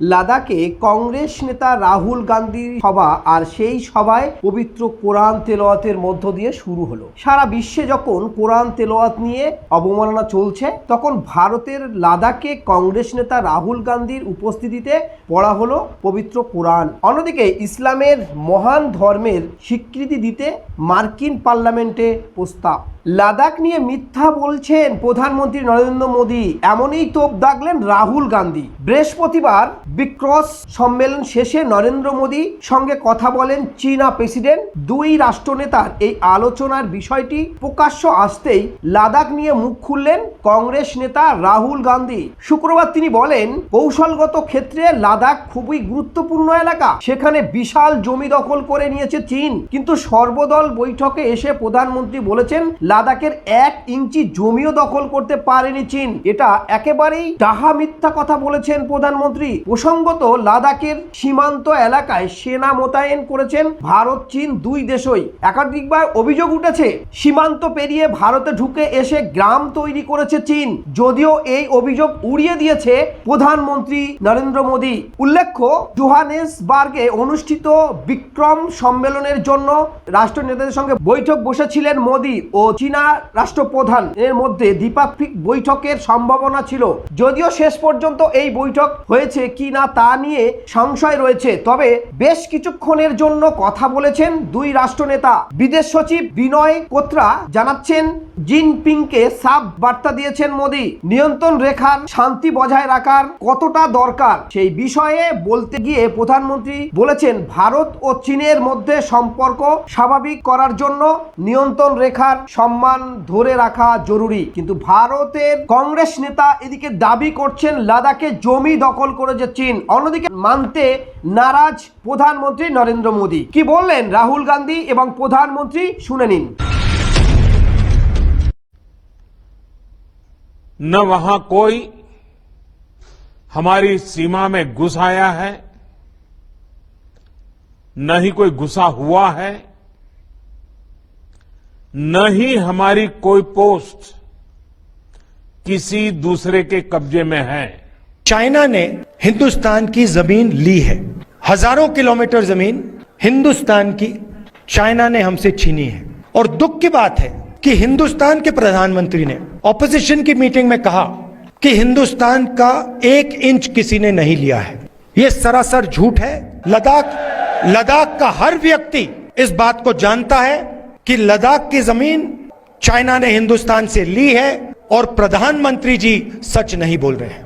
লাদাখে কংগ্রেস নেতা রাহুল গান্ধীর সভা আর সেই সভায় পবিত্র কোরআন তেলোয়াতের মধ্য দিয়ে শুরু হলো। সারা বিশ্বে যখন কোরআন তেলোয়াত নিয়ে অবমাননা চলছে, তখন ভারতের লাদাখে কংগ্রেস নেতা রাহুল গান্ধীর উপস্থিতিতে পড়া হলো পবিত্র কোরআন। অন্যদিকে ইসলামের মহান ধর্মের স্বীকৃতি দিতে মার্কিন পার্লামেন্টে প্রস্তাব। লাদাখ নিয়ে মিথ্যা বলছেন প্রধানমন্ত্রী নরেন্দ্র মোদী। এমনই তোপ দাগলেন রাহুল গান্ধী। বৃহস্পতিবার বিক্রস সম্মেলন শেষে নরেন্দ্র মোদী সঙ্গে কথা বলেন চীনা প্রেসিডেন্ট। দুই রাষ্ট্রনেতার এই আলোচনার বিষয়টি প্রকাশ্য আসতেই লাদাখ নিয়ে মুখ খুললেন কংগ্রেস নেতা রাহুল গান্ধী। শুক্রবার তিনি বলেন, কৌশলগত ক্ষেত্রে লাদাখ খুবই গুরুত্বপূর্ণ এলাকা। সেখানে বিশাল জমি দখল করে নিয়েছে চীন। কিন্তু সর্বদল বৈঠকে এসে প্রধানমন্ত্রী বলেছেন লাদাখের এক ইঞ্চি জমিও দখল করতে পারেনি চীন। এটা একেবারেই ডাহা মিথ্যা কথা বলেছেন প্রধানমন্ত্রী। প্রসঙ্গত, লাদাখের সীমান্ত এলাকায় সেনা মোতায়েন করেছেন ভারত, চীন দুই দেশই। একাধিকবার অভিযোগ উঠেছে, সীমান্ত পেরিয়ে ভারতে ঢুকে এসে গ্রাম তৈরি করেছে চীন। যদিও এই অভিযোগ উড়িয়ে দিয়েছে প্রধানমন্ত্রী নরেন্দ্র মোদী। উল্লেখ্য, জোহানেসবার্গে অনুষ্ঠিত বিক্রম সম্মেলনের জন্য রাষ্ট্র নেতাদের সঙ্গে বৈঠক বসেছিলেন মোদী ও চীনা। রাষ্ট্রপ্রধান। এর মধ্যে দ্বিপাক্ষিক বৈঠকের সম্ভাবনা ছিল। যদিও শেষ পর্যন্ত এই বৈঠক হয়েছে কি না তা নিয়ে সংশয় রয়েছে। তবে বেশ কিছুক্ষণের জন্য কথা বলেছেন দুই রাষ্ট্রনেতা। বিদেশ সচিব বিনয় কোত্রা জানাচ্ছেন, জিনপিংকে সাব বার্তা দিয়েছেন মোদী। নিয়ন্ত্রণ রেখার শান্তি বজায় রাখার কতটা দরকার সেই বিষয়ে বলতে গিয়ে প্রধানমন্ত্রী বলেছেন, ভারত ও চীনের মধ্যে সম্পর্ক স্বাভাবিক করার জন্য নিয়ন্ত্রণ রেখার সম্মান ধরে রাখা জরুরি কিন্তু ভারতের কংগ্রেস নেতা এদিকে দাবি করছেন লাদাখে জমি দখল করেছে চীন অন্যদিকে মানতে নারাজ প্রধানমন্ত্রী নরেন্দ্র মোদী কি বললেন রাহুল গান্ধী এবং প্রধানমন্ত্রী শুনে নিন न वहां कोई हमारी सीमा में घुस आया है न ही कोई घुसा हुआ है न ही हमारी कोई पोस्ट किसी दूसरे के कब्जे में है। चाइना ने हिंदुस्तान की ज़मीन ली है। हज़ारों किलोमीटर ज़मीन हिंदुस्तान की, चाइना ने हमसे छीनी है। और दुख की बात है कि हिंदुस्तान के प्रधानमंत्री ने ऑपोजिशन की मीटिंग में कहा कि हिंदुस्तान का एक इंच किसी ने नहीं लिया है। यह सरासर झूठ है। लद्दाख लद्दाख का हर व्यक्ति इस बात को जानता है कि लद्दाख की ज़मीन चाइना ने हिंदुस्तान से ली है और प्रधानमंत्री जी सच नहीं बोल रहे हैं।